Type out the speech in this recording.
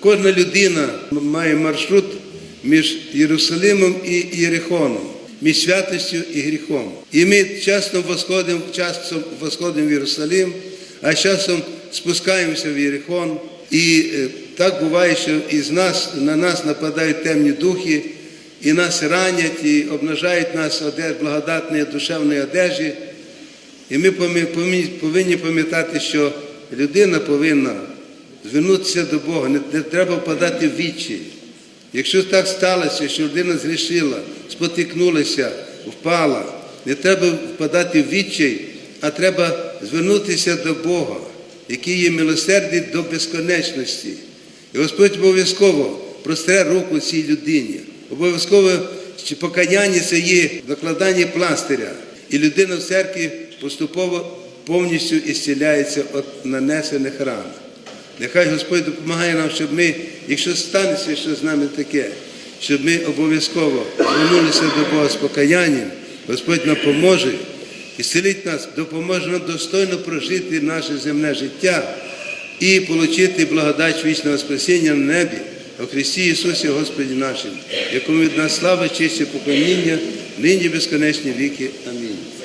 Кожна людина має маршрут між Єрусалимом і Єрихоном, між святостю і гріхом. І ми часто восходимо, часом восходимо в Єрусалим, а часом спускаємося в Єрихон. І е, так буває, що із нас, на нас нападають темні духи, і нас ранять, і обнажають нас одеж, благодатної душевної одежі. І ми повинні пам'ятати, що людина повинна звернутися до Бога, не, не треба впадати в відчай. Якщо так сталося, що людина зрішила, спотикнулася, впала, не треба впадати в відчай, а треба звернутися до Бога, який є милосердний до безконечності. І Господь обов'язково простре руку цій людині. Обов'язково покаяння це є докладання пластиря. І людина в церкві поступово повністю ісціляється від нанесених ран. Нехай Господь допомагає нам, щоб ми, якщо станеться що з нами таке, щоб ми обов'язково звернулися до Бога з покаянням, Господь нам поможе і селить нас, допоможе нам достойно прожити наше земне життя і отримати благодать вічного спасіння на небі у Христі Ісусі Господі нашим, якому від нас слава, честь і поклоніння, нині безконечні віки. Амінь.